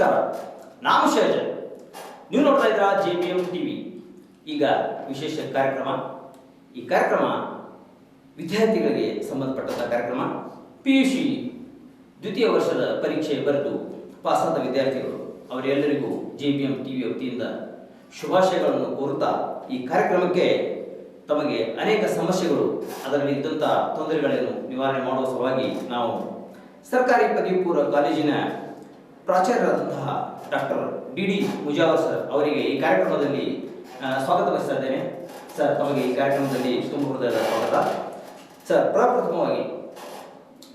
ನಮಸ್ಕಾರ. ನಾನು ಶೈಜ ನೀವು ನೋಡ್ತಾ ಇದ್ದೀರಾ J B M T V ಈಗ ವಿಶೇಷ ಕಾರ್ಯಕ್ರಮ. ಈ ಕಾರ್ಯಕ್ರಮ ವಿದ್ಯಾರ್ಥಿಗಳಿಗೆ ಸಂಬಂಧಪಟ್ಟಂಥ ಕಾರ್ಯಕ್ರಮ. ಪಿ ಯು ಸಿ ದ್ವಿತೀಯ ವರ್ಷದ ಪರೀಕ್ಷೆ ಬರೆದು ಪಾಸಾದ ವಿದ್ಯಾರ್ಥಿಗಳು, ಅವರೆಲ್ಲರಿಗೂ J B M T V ವತಿಯಿಂದ ಶುಭಾಶಯಗಳನ್ನು ಕೋರುತ್ತಾ ಈ ಕಾರ್ಯಕ್ರಮಕ್ಕೆ ತಮಗೆ ಅನೇಕ ಸಮಸ್ಯೆಗಳು, ಅದರಲ್ಲಿ ಇದ್ದಂಥ ತೊಂದರೆಗಳನ್ನು ನಿವಾರಣೆ ಮಾಡುವ ಸಲುವಾಗಿ ನಾವು ಸರ್ಕಾರಿ ಪದವಿ ಪೂರ್ವ ಕಾಲೇಜಿನ ಪ್ರಾಚಾರ್ಯರಾದಂತಹ doctor D D Mujawar sir ಅವರಿಗೆ ಈ ಕಾರ್ಯಕ್ರಮದಲ್ಲಿ ಸ್ವಾಗತ ಬಯಸ್ತಾ ಇದ್ದೇನೆ. ಸರ್ ತಮಗೆ ಈ ಕಾರ್ಯಕ್ರಮದಲ್ಲಿ ಹೃದಯದ ಸ್ವಾಗತ. ಸರ್, ಪ್ರಪ್ರಥಮವಾಗಿ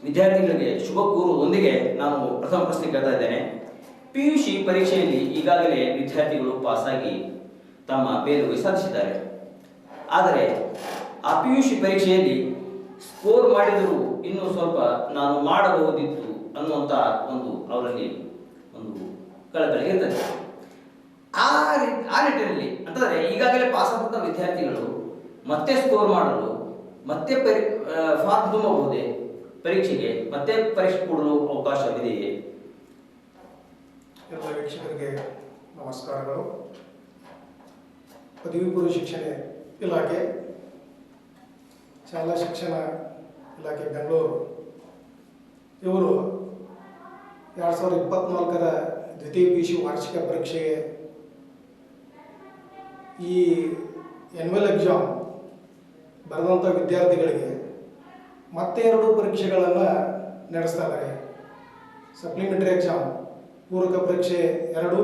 ವಿದ್ಯಾರ್ಥಿಗಳಿಗೆ ಶುಭ ಕೋರುವುದೊಂದಿಗೆ ನಾನು ಪ್ರಥಮ ಪ್ರಶ್ನೆ ಕೇಳ್ತಾ ಇದ್ದೇನೆ. ಪಿ ಯು ಸಿ ಪರೀಕ್ಷೆಯಲ್ಲಿ ಈಗಾಗಲೇ ವಿದ್ಯಾರ್ಥಿಗಳು ಪಾಸಾಗಿ ತಮ್ಮ ಬೇರು ಸಾಧಿಸಿದ್ದಾರೆ. ಆದರೆ ಆ ಪಿ ಯು ಸಿ ಪರೀಕ್ಷೆಯಲ್ಲಿ ಸ್ಕೋರ್ ಮಾಡಿದರೂ ಇನ್ನೂ ಸ್ವಲ್ಪ ನಾನು ಮಾಡಬಹುದಿತ್ತು ಅನ್ನುವಂಥ ಒಂದು ಅವರಲ್ಲಿ ಕಳಕಳಿ ಇರ್ತದೆ. ಆ ಆ ನಿಟ್ಟಿನಲ್ಲಿ ಅಂತಂದರೆ ಈಗಾಗಲೇ ಪಾಸ್ ಆದಂಥ ವಿದ್ಯಾರ್ಥಿಗಳು ಮತ್ತೆ ಸ್ಕೋರ್ ಮಾಡಲು, ಮತ್ತೆ ಪರಿ ಫಾರ್ಮ್ ತುಂಬಬಹುದೇ ಪರೀಕ್ಷೆಗೆ, ಮತ್ತೆ ಪರೀಕ್ಷೆ ಕೊಡಲು ಅವಕಾಶವಿದೆಯೇ? ಎಲ್ಲ ವೀಕ್ಷಕರಿಗೆ ನಮಸ್ಕಾರಗಳು. ಪದವಿ ಪೂರ್ವ ಶಿಕ್ಷಣ ಇಲಾಖೆ, ಶಾಲಾ ಶಿಕ್ಷಣ ಇಲಾಖೆ ಬೆಂಗಳೂರು. ಇವರು ಎರಡು ಸಾವಿರದ ಇಪ್ಪತ್ತ್ನಾಲ್ಕರ ದ್ವಿತೀಯ ಪಿ ಯು ವಾರ್ಷಿಕ ಪರೀಕ್ಷೆಗೆ ಈ ಎನ್ಯುವಲ್ ಎಕ್ಸಾಮ್ ಬರೆದಂಥ ವಿದ್ಯಾರ್ಥಿಗಳಿಗೆ ಮತ್ತೆ ಎರಡು ಪರೀಕ್ಷೆಗಳನ್ನು ನಡೆಸ್ತಾ ಇದ್ದಾರೆ ಸಪ್ಲಿಮೆಂಟ್ರಿ ಎಕ್ಸಾಮ್ ಪೂರಕ ಪರೀಕ್ಷೆ ಎರಡು,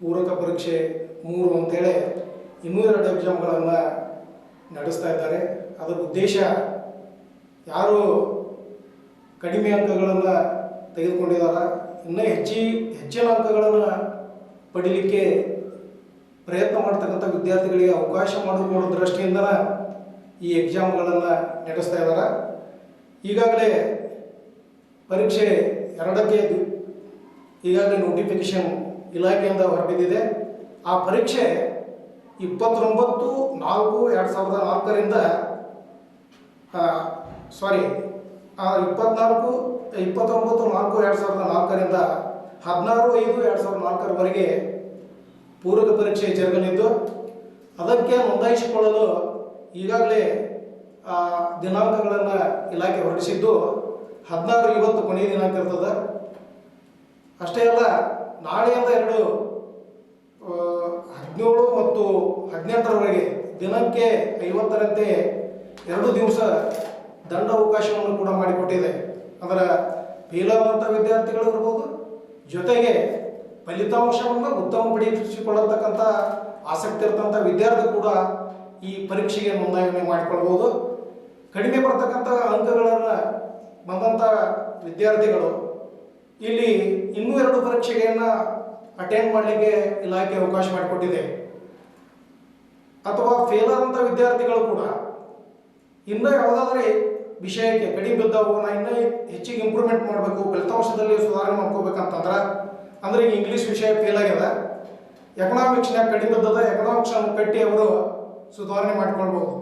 ಪೂರಕ ಪರೀಕ್ಷೆ ಮೂರು ಅಂತೇಳಿ ಇನ್ನೂ ಎರಡು ಎಕ್ಸಾಮ್ಗಳನ್ನು ನಡೆಸ್ತಾ ಇದ್ದಾರೆ. ಅದರ ಉದ್ದೇಶ ಯಾರು ಕಡಿಮೆ ಅಂಕಗಳನ್ನು ತೆಗೆದುಕೊಂಡಿದ್ದಾರೆ ಇನ್ನೂ ಹೆಚ್ಚಿ, ಹೆಚ್ಚಿನ ಅಂಕಗಳನ್ನು ಪಡೀಲಿಕ್ಕೆ ಪ್ರಯತ್ನ ಮಾಡ್ತಕ್ಕಂಥ ವಿದ್ಯಾರ್ಥಿಗಳಿಗೆ ಅವಕಾಶ ಮಾಡಿಕೊಡೋ ದೃಷ್ಟಿಯಿಂದ ಈ ಎಕ್ಸಾಮ್ಗಳನ್ನು ನಡೆಸ್ತಾ ಇದ್ದಾರೆ ಈಗಾಗಲೇ ಪರೀಕ್ಷೆ ಎರಡಕ್ಕೆ ಈಗಾಗಲೇ ನೋಟಿಫಿಕೇಶನ್ ಇಲಾಖೆಯಿಂದ ಹೊರಬಿದ್ದಿದೆ. ಆ ಪರೀಕ್ಷೆ ಇಪ್ಪತ್ತೊಂಬತ್ತು ನಾಲ್ಕು ಎರಡು ಸಾವಿರದ ನಾಲ್ಕರಿಂದ ಸಾರಿ ಇಪ್ಪತ್ನಾಲ್ಕು, ಇಪ್ಪತ್ತೊಂಬತ್ತು, ನಾಲ್ಕು, ಎರಡು ಸಾವಿರದ ನಾಲ್ಕರಿಂದ ಹದಿನಾರು, ಐದು, ಎರಡು ಸಾವಿರದ ನಾಲ್ಕರವರೆಗೆ ಪೂರಕ ಪರೀಕ್ಷೆ ಜರುಗಲಿದ್ದು, ಅದಕ್ಕೆ ನೋಂದಾಯಿಸಿಕೊಳ್ಳಲು ಈಗಾಗಲೇ ದಿನಾಂಕಗಳನ್ನು ಇಲಾಖೆ ಹೊರಡಿಸಿದ್ದು ಹದಿನಾರು ಇವತ್ತು ಕೊನೆಯ ದಿನಾಂಕ ಇರ್ತದೆ. ಅಷ್ಟೇ ಅಲ್ಲ, ನಾಳೆಯಿಂದ ಎರಡು ಹದಿನೇಳು ಮತ್ತು ಹದಿನೆಂಟರವರೆಗೆ ದಿನಕ್ಕೆ ಐವತ್ತರಂತೆ ಎರಡು ದಿವಸ ದಂಡ ಅವಕಾಶವನ್ನು ಕೂಡ ಮಾಡಿಕೊಟ್ಟಿದೆ. ಅದರ ಫೇಲಾದಂಥ ವಿದ್ಯಾರ್ಥಿಗಳು ಇರ್ಬೋದು, ಜೊತೆಗೆ ಫಲಿತಾಂಶವನ್ನು ಉತ್ತಮಪಡಿಸಿಕೊಳ್ಳತಕ್ಕಂಥ ಆಸಕ್ತಿ ಇರ್ತಕ್ಕಂಥ ವಿದ್ಯಾರ್ಥಿ ಕೂಡ ಈ ಪರೀಕ್ಷೆಗೆ ನೋಂದಣಿ ಮಾಡಿಕೊಳ್ಬೋದು. ಕಡಿಮೆ ಬರ್ತಕ್ಕಂಥ ಅಂಕಗಳನ್ನು ಬಂದಂಥ ವಿದ್ಯಾರ್ಥಿಗಳು ಇಲ್ಲಿ ಇನ್ನೂ ಎರಡು ಪರೀಕ್ಷೆಗಳನ್ನು ಅಟೆಂಡ್ ಮಾಡಲಿಕ್ಕೆ ಇಲಾಖೆ ಅವಕಾಶ ಮಾಡಿಕೊಟ್ಟಿದೆ. ಅಥವಾ ಫೇಲ್ ಆದಂಥ ವಿದ್ಯಾರ್ಥಿಗಳು ಕೂಡ. ಇನ್ನೂ ಯಾವುದಾದ್ರೆ ವಿಷಯಕ್ಕೆ ಕಡಿಮೆ ಬಿದ್ದವು ನಾ ಇನ್ನೂ ಹೆಚ್ಚಿಗೆ ಇಂಪ್ರೂವ್ಮೆಂಟ್ ಮಾಡಬೇಕು ಫಲಿತಾಂಶದಲ್ಲಿ ಸುಧಾರಣೆ ಮಾಡ್ಕೋಬೇಕಂತಂದ್ರೆ, ಅಂದ್ರೆ ಈಗ ಇಂಗ್ಲೀಷ್ ವಿಷಯ ಫೇಲ್ ಆಗ್ಯದ. ಎಕನಾಮಿಕ್ಸ್ನಾಗ ಕಡಿಮೆ ಬಿದ್ದದ ಎಕನಾಮಿಕ್ಸ್ ಕಟ್ಟಿ ಅವರು ಸುಧಾರಣೆ ಮಾಡಿಕೊಳ್ಬೋದು.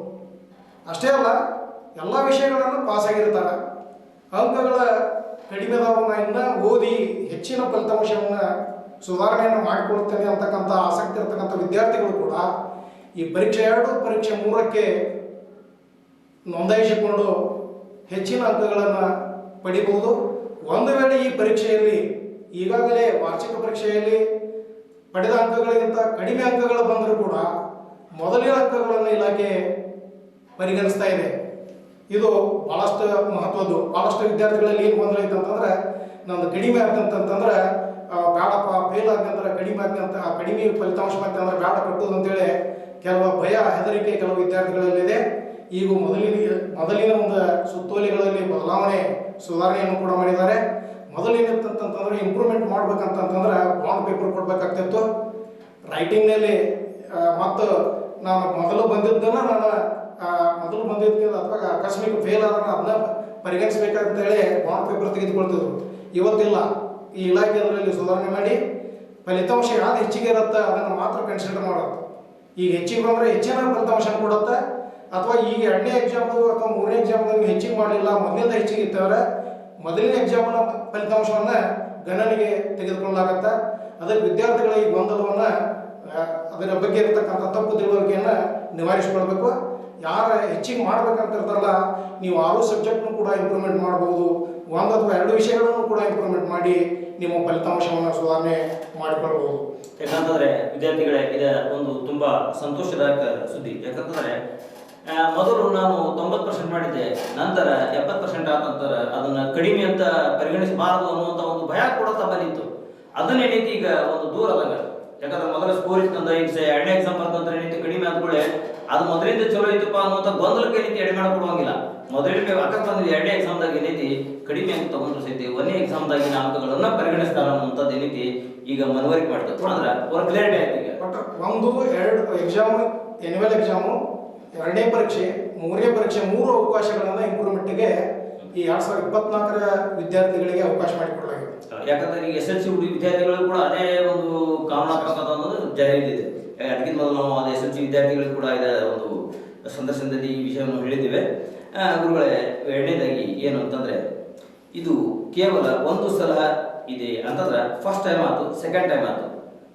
ಅಷ್ಟೇ ಅಲ್ಲ, ಎಲ್ಲ ವಿಷಯಗಳನ್ನು ಪಾಸ್ ಆಗಿರ್ತಾರೆ. ಅಂಕಗಳ ಕಡಿಮೆ ಅದಾವನ್ನ ಇನ್ನ ಓದಿ ಹೆಚ್ಚಿನ ಫಲಿತಾಂಶವನ್ನು ಸುಧಾರಣೆಯನ್ನು ಮಾಡಿಕೊಳ್ತೇನೆ ಅಂತಕ್ಕಂಥ ಆಸಕ್ತಿ ಇರ್ತಕ್ಕಂಥ ವಿದ್ಯಾರ್ಥಿಗಳು ಕೂಡ ಈ ಪರೀಕ್ಷೆ ಎರಡು, ಪರೀಕ್ಷೆ ಮೂರಕ್ಕೆ ನೋಂದಾಯಿಸಿಕೊಂಡು ಹೆಚ್ಚಿನ ಅಂಕಗಳನ್ನು ಪಡಿಬಹುದು. ಒಂದು ವೇಳೆ ಈ ಪರೀಕ್ಷೆಯಲ್ಲಿ, ಈಗಾಗಲೇ ವಾರ್ಷಿಕ ಪರೀಕ್ಷೆಯಲ್ಲಿ ಪಡೆದ ಅಂಕಗಳಿಗಿಂತ ಕಡಿಮೆ ಅಂಕಗಳು ಬಂದರೂ ಕೂಡ ಮೊದಲಿನ ಅಂಕಗಳನ್ನು ಇಲಾಖೆ ಪರಿಗಣಿಸ್ತಾ ಇದೆ. ಇದು ಭಾಳಷ್ಟು ಮಹತ್ವದ್ದು. ಭಾಳಷ್ಟು ವಿದ್ಯಾರ್ಥಿಗಳಲ್ಲಿ ಏನು ಐತೆ ಅಂತಂದ್ರೆ ನಂದು ಕಡಿಮೆ ಆಗ್ತಂತಂದ್ರೆ ಬೇಡಪ್ಪ ಫೇಲ್ ಆಗ್ತಂದ್ರೆ ಕಡಿಮೆ ಆಗ್ತಂತ ಕಡಿಮೆ ಫಲಿತಾಂಶ ಆಗ್ತಂದ್ರೆ ಬೇಡ ಕಟ್ಟೋದು ಅಂತೇಳಿ ಕೆಲವು ಭಯ, ಹೆದರಿಕೆ ಕೆಲವು ವಿದ್ಯಾರ್ಥಿಗಳಲ್ಲಿದೆ. ಈಗ ಮೊದಲಿನ ಮೊದಲಿನ ಒಂದು ಸುತ್ತೋಲೆಗಳಲ್ಲಿ ಬದಲಾವಣೆ, ಸುಧಾರಣೆಯನ್ನು ಕೂಡ ಮಾಡಿದ್ದಾರೆ. ಮೊದಲಿನ ಅಂತಂತಂದ್ರೆ ಇಂಪ್ರೂವ್ಮೆಂಟ್ ಮಾಡ್ಬೇಕಂತಂತಂದ್ರೆ ಬಾಂಡ್ ಪೇಪರ್ ಕೊಡ್ಬೇಕಾಗ್ತಿತ್ತು. ರೈಟಿಂಗ್ನಲ್ಲಿ ಮತ್ತು ನಾನು ಮೊದಲು ಬಂದಿದ್ದನ್ನ ನಾನು ಮೊದಲು ಬಂದಿದ್ದ ಅಥವಾ ಆಕಸ್ಮಿಕ ಫೇಲ್ ಆದ್ರೆ ಅದನ್ನ ಪರಿಗಣಿಸ್ಬೇಕಂತೇಳಿ ಬಾಂಡ್ ಪೇಪರ್ ತೆಗೆದುಕೊಳ್ತಿದ್ರು. ಇವತ್ತಿಲ್ಲ. ಈ ಇಲಾಖೆ ಸುಧಾರಣೆ ಮಾಡಿ, ಫಲಿತಾಂಶ ಯಾವ್ದು ಹೆಚ್ಚಿಗೆ ಇರುತ್ತೆ ಅದನ್ನು ಮಾತ್ರ ಕನ್ಸಿಡರ್ ಮಾಡುತ್ತೆ ಈಗ ಹೆಚ್ಚಿಗೆ ಬಂದರೆ ಹೆಚ್ಚಿನ ಫಲಿತಾಂಶ ಕೊಡುತ್ತೆ. ಅಥವಾ ಈಗ ಎರಡನೇ ಎಕ್ಸಾಮ್ದು ಅಥವಾ ಮೂರನೇ ಎಕ್ಸಾಮ್ದು ಹೆಚ್ಚಿಗೆ ಮಾಡಲಿಲ್ಲ, ಮೊದಲಿಂದ ಹೆಚ್ಚಿಗೆ ಇತ್ತಂದ್ರೆ ಮೊದಲನೇ ಎಕ್ಸಾಮ್ನ ಫಲಿತಾಂಶವನ್ನ ಗಣನೆಗೆ ತೆಗೆದುಕೊಳ್ಳಲಾಗತ್ತೆ, ಅದಕ್ಕೆ ವಿದ್ಯಾರ್ಥಿಗಳ ಈ ಗೊಂದಲವನ್ನ ಅದರ ಬಗ್ಗೆ ಇರತಕ್ಕಂಥ ತಪ್ಪು ತಿಳುವಳಿಕೆಯನ್ನು ನಿವಾರಿಸಿಕೊಳ್ಬೇಕು. ಯಾರು ಹೆಚ್ಚಿಗೆ ಮಾಡ್ಬೇಕಂತ ಇರ್ತಾರಲ್ಲ, ನೀವು ಆರು ಸಬ್ಜೆಕ್ಟ್ನು ಕೂಡ ಇಂಪ್ರೂವ್ಮೆಂಟ್ ಮಾಡಬಹುದು ಒಂದು ಅಥವಾ ಎರಡು ವಿಷಯಗಳನ್ನು ಕೂಡ ಇಂಪ್ರೂವ್ಮೆಂಟ್ ಮಾಡಿ ನಿಮ್ಮ ಫಲಿತಾಂಶವನ್ನು ಸುಧಾರಣೆ ಮಾಡಿಕೊಳ್ಬಹುದು ಯಾಕಂತಂದ್ರೆ ವಿದ್ಯಾರ್ಥಿಗಳೇ, ಇದೆ ಒಂದು ತುಂಬಾ ಸಂತೋಷದಾಯಕ ಸುದ್ದಿ. ಯಾಕಂತಂದ್ರೆ ಮೊದಲು ನಾನು ತೊಂಬತ್ತು ಪರ್ಸೆಂಟ್ ಮಾಡಿದ್ದೆ. ನಂತರ ಎಪ್ಪತ್ತು ಪರ್ಸೆಂಟ್ ಆದ ನಂತರ ಅದನ್ನು ಕಡಿಮೆ ಅಂತ ಪರಿಗಣಿಸಬಾರದು ಅನ್ನುವಂಥ ಒಂದು ಭಯ ಕೂಡ ತಮ್ಮಲ್ಲಿತ್ತು. ಅದನ್ನ ಏನೈತಿ ಈಗ ಒಂದು ದೂರ ಅದಂಗ ಯಾಕಂದ್ರೆ ಮೊದಲ ಸ್ಕೋರ್ ಇತ್ತಂದ್ರೆ ಈಗ ಎರಡನೇ ಎಕ್ಸಾಮ್ ಬರ್ತಂದ್ರೆ ಏನೈತಿ ಕಡಿಮೆ ಆದ್ಕೊಳ್ಳೆ ಅದು ಮೊದಲಿಂದ ಚಲೋ ಐತಪ್ಪ ಅನ್ನುವಂಥ ಗೊಂದಲಕ್ಕೆ ಏನೈತಿ ಎಡೆ ಕೊಡುವಂಗಿಲ್ಲ. ಮೊದಲಿಗೆ ಅಕ್ಕ ಬಂದಿದೆ ಎರಡನೇ ಎಕ್ಸಾಮ್ದಾಗ ಏನೈತಿ ಕಡಿಮೆ ಅಂತ ತಗೊಂಡ್ರು ಸೈತಿ ಒಂದನೇ ಎಕ್ಸಾಮ್ದಾಗಿನ ಅಂಕಗಳನ್ನ ಪರಿಗಣಿಸ್ತಾರ ಅನ್ನುವಂಥದ್ದು ಏನೈತಿ ಈಗ ಮನವರಿಕೆ ಮಾಡ್ತದೆ ಅಂದ್ರೆ ಅವ್ರ ಕ್ಲಿಯರಿಟಿ ಆಯ್ತು ಈಗ. ಒಂದು, ಎರಡು ಎಕ್ಸಾಮ್ ಎನ್ಯುವಲ್ ಎಕ್ಸಾಮು ಎರಡನೇ ಪರೀಕ್ಷೆ, ಮೂರನೇ ಪರೀಕ್ಷೆ, ಮೂರು ಅವಕಾಶಗಳನ್ನು ಇಂಪ್ರೂವ್ಮೆಂಟ್ಗೆ ಈ ಎರಡ್ ಸಾವಿರದ ಇಪ್ಪತ್ನಾಲ್ಕರ ವಿದ್ಯಾರ್ಥಿಗಳಿಗೆ ಅವಕಾಶ ಮಾಡಿಕೊಡಲಾಗಿದೆ. ಯಾಕಂದ್ರೆ ಈಗ ಎಸ್ ಎಲ್ ಸಿ ವಿದ್ಯಾರ್ಥಿಗಳು ಕೂಡ ಅದೇ ಒಂದು ಕಾನೂನಾತ್ಮಕ ಅನ್ನೋದು ಜಾರಿಯಲ್ಲಿದೆ. ಅದಕ್ಕಿಂತ ಮೊದಲು ನಾವು ಅದೇ ಎಸ್ ಎಲ್ ಸಿ ವಿದ್ಯಾರ್ಥಿಗಳಿಗೆ ಕೂಡ ಇದೆ ಒಂದು ಸಂದರ್ಶನದಲ್ಲಿ ಈ ವಿಷಯವನ್ನು ಹೇಳಿದ್ದೇವೆ. ಗುರುಗಳೇ, ಎರಡನೇದಾಗಿ ಏನು ಅಂತಂದ್ರೆ, ಇದು ಕೇವಲ ಒಂದು ಸಲ ಇದೆ ಅಂತಂದ್ರೆ ಫಸ್ಟ್ ಟೈಮ್ ಆಯ್ತು ಸೆಕೆಂಡ್ ಟೈಮ್ ಆಯ್ತು.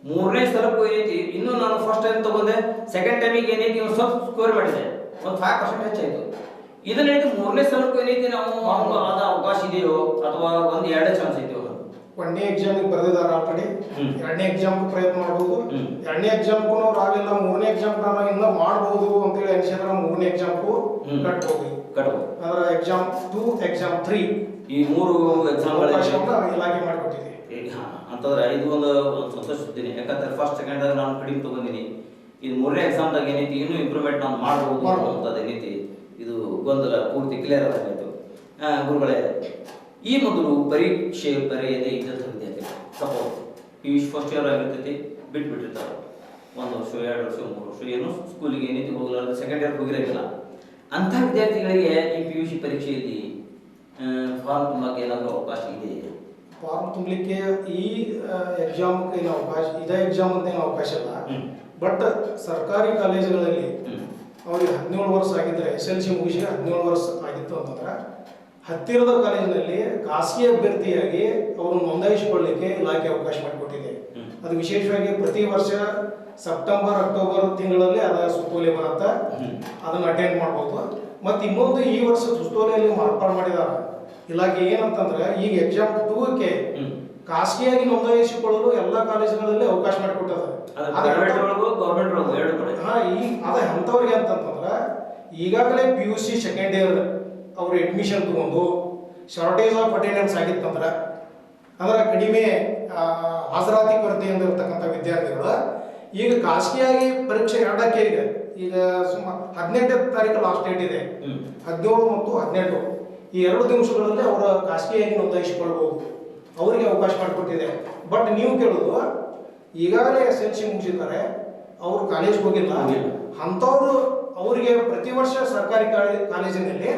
ಮೂರನೇ ಸಲಕ್ಕೂ ಏನೈತಿ ಇನ್ನೂ ನಾನು ಫಸ್ಟ್ ಟೈಮ್ ತಗೊಂಡೆ. ಸೆಕೆಂಡ್ ಟೈಮಿಗೆ ಏನೈತಿ ಒಂದು ಸ್ವಲ್ಪ ಸ್ಕೋರ್ ಮಾಡಿದೆ. ಒಂದು ಫೈವ್ ಪರ್ಸೆಂಟ್ ಹೆಚ್ಚಾಯ್ತು. ಇದನ್ನೈತಿ ಮೂರನೇ ಸಲಕ್ಕೂ ಏನೈತಿ ನಾವು ಆದ ಅವಕಾಶ ಇದೆಯೋ ಅಥವಾ ಒಂದು ಎರಡೇ ಚಾನ್ಸ್ ಇದೆಯೋ? ಒಂದನೇ ಎಕ್ಸಾಮಿಗೆ ಬರೆದಿದ್ದಾರೆ ಆಲ್ರೆಡಿ. ಎರಡನೇ ಎಕ್ಸಾಮ್ ಪ್ರಯತ್ನ ಮಾಡಬಹುದು ಎರಡನೇ ಎಕ್ಸಾಮ್ ಅವ್ರು ಆಗಲಿಲ್ಲ ಮೂರನೇ ಎಕ್ಸಾಮ್ ನಾನು ಇನ್ನೂ ಮಾಡಬಹುದು ಅಂತೇಳಿ ಅನಿಸಿದ್ರೆ ಮೂರನೇ ಎಕ್ಸಾಮ್ಗೂ ಹ್ಮ್. ಕಟ್ಬೋದು. ಕಟ್ಬೋದು. ಅದರ ಎಕ್ಸಾಮ್ ಟೂ ಎಕ್ಸಾಮ್ ತ್ರೀ ಈ ಮೂರು ಎಕ್ಸಾಮ್ ಇಲಾಖೆ ಮಾಡಿಕೊಟ್ಟಿದೆ. ಅಂತಂದ್ರೆ ಇದು ಒಂದು ಒಂದು ಸಂತೋಷ ಸುದ್ದಿನಿ ಯಾಕಂದ್ರೆ ಫಸ್ಟ್ ಸೆಕೆಂಡ್ ನಾನು ಕಡಿಮೆ ತಗೊಂಡಿನಿ. ಇದು ಮೂರನೇ ಎಕ್ಸಾಮ್ದಾಗ ಏನೈತಿ ಇನ್ನೂ ಇಂಪ್ರೂವ್ಮೆಂಟ್ ನಾನು ಮಾಡ್ಬೋದು. ಅನ್ನೋಂಥದ್ದು ಏನೈತಿ ಇದು ಗೊಂದಲ ಪೂರ್ತಿ ಕ್ಲಿಯರ್ ಆಗಾಯ್ತು ಗುರುಗಳೇ ಈ ಮೊದಲು ಪರೀಕ್ಷೆ ಬರೆಯದೆ ಇದ್ದಂಥ ವಿದ್ಯಾರ್ಥಿಗಳು suppose P U first year ಆಗಿರ್ತೈತಿ ಬಿಟ್ಬಿಟ್ಟಿರ್ತಾರೆ. ಒಂದು ವರ್ಷ ಎರಡು ವರ್ಷ ಮೂರು ವರ್ಷ ಏನು ಸ್ಕೂಲಿಗೆ ಏನೈತಿ ಹೋಗಲಾರ್ದು ಸೆಕೆಂಡ್ ಇಯರ್ ಹೋಗಿರಲಿಲ್ಲ ಅಂಥ ವಿದ್ಯಾರ್ಥಿಗಳಿಗೆ ಈ ಪಿ ಯು ಸಿ ಪರೀಕ್ಷೆಯಲ್ಲಿ ಫಾರ್ಮ್ ತುಂಬಕ್ಕೆ ಏನಾದರೂ ಅವಕಾಶ ಇದೆ ಫಾರ್ಮ್ ತುಂಬಲಿಕ್ಕೆ ಈ ಎಕ್ಸಾಮ್ ಏನು ಅವಕಾಶ ಇದೇ ಎಕ್ಸಾಮ್ ಅಂತ ಏನು ಅವಕಾಶ ಇಲ್ಲ. ಬಟ್ ಸರ್ಕಾರಿ ಕಾಲೇಜುಗಳಲ್ಲಿ. ಅವ್ರಿಗೆ ಹದಿನೇಳು ವರ್ಷ ಆಗಿದ್ರೆ ಎಸ್ ಎಲ್ ಸಿ ಮುಗಿಸಿ ಹದಿನೇಳು ವರ್ಷ ಆಗಿತ್ತು ಅಂತಂದ್ರೆ ಹತ್ತಿರದ ಕಾಲೇಜಿನಲ್ಲಿ ಖಾಸಗಿ ಅಭ್ಯರ್ಥಿಯಾಗಿ ಅವರು ನೋಂದಾಯಿಸಿಕೊಳ್ಳಿಕ್ಕೆ ಇಲಾಖೆ ಅವಕಾಶ ಮಾಡಿಕೊಟ್ಟಿದೆ. ಅದು ವಿಶೇಷವಾಗಿ ಪ್ರತಿ ವರ್ಷ ಸೆಪ್ಟೆಂಬರ್ ಅಕ್ಟೋಬರ್ ತಿಂಗಳಲ್ಲಿ ಅದ ಸುತ್ತೋಲೆ ಬರುತ್ತೆ. ಅದನ್ನು ಅದನ್ನ ಅಟೆಂಡ್ ಮಾಡ್ಬೋದು. ಮತ್ತು ಇನ್ನೊಂದು ಈ ವರ್ಷ ಸುತ್ತೋಲೆಯಲ್ಲಿ ಮಾರ್ಪಾಡು ಮಾಡಿದ್ದಾರೆ ಇಲಾಖೆ ಏನಂತಂದ್ರೆ ಈಗ ಎಕ್ಸಾಮ್ ಟೂಕ್ಕೆ. ಖಾಸಗಿಯಾಗಿ ನೋಂದಾಯಿಸಿಕೊಳ್ಳಲು ಎಲ್ಲ ಕಾಲೇಜುಗಳಲ್ಲಿ ಅವಕಾಶ ಮಾಡಿಕೊಟ್ಟದ ಅದು ಪ್ರೈವೇಟ್ ಒಳಗೂ ಗೌರ್ಮೆಂಟ್ ಒಳಗೂ ಎರಡು ಕಡೆ ಹಾ ಈ ಅದ ಎಂಥವ್ರಿಗೆ ಅಂತಂತಂದ್ರ ಈಗಾಗಲೇ P U C second year ಅವರು ಅಡ್ಮಿಷನ್ ತಗೊಂಡು ಶಾರ್ಟೇಜ್ ಆಫ್ ಅಟೆಂಡೆನ್ಸ್ ಆಗಿತ್ತಂದ್ರೆ ಅಂದ್ರೆ ಕಡಿಮೆ ಹಾಜರಾತಿ ಕೊರತೆಯಿಂದ ಇರತಕ್ಕಂಥ ವಿದ್ಯಾರ್ಥಿಗಳು ಈಗ ಖಾಸಗಿಯಾಗಿ ಪರೀಕ್ಷೆ ಎರಡಕ್ಕೆ ಈಗ ಈಗ ಸುಮಾರು ಹದಿನೆಂಟನೇ ತಾರೀಕು ಲಾಸ್ಟ್ ಡೇಟ್ ಇದೆ. ಹದಿನೇಳು ಮತ್ತು ಹದಿನೆಂಟು ಈ ಎರಡು ದಿವಸಗಳಲ್ಲಿ ಅವರ ಖಾಸಗಿಯಾಗಿ ನೋಂದಾಯಿಸಿಕೊಳ್ಬಹುದು ಅವರಿಗೆ ಅವಕಾಶ ಮಾಡಿಕೊಟ್ಟಿದೆ. ಬಟ್ ನೀವು ಕೇಳೋದು ಈಗಾಗಲೇ ಎಸ್ ಎಲ್ ಸಿ ಮುಗಿಸಿದ್ದಾರೆ ಅವರು ಕಾಲೇಜ್ ಹೋಗಿಲ್ಲ. ಅಂಥವ್ರು ಅವರಿಗೆ ಪ್ರತಿ ವರ್ಷ ಸರ್ಕಾರಿ ಕಾಲೇ- ಕಾಲೇಜಿನಲ್ಲಿ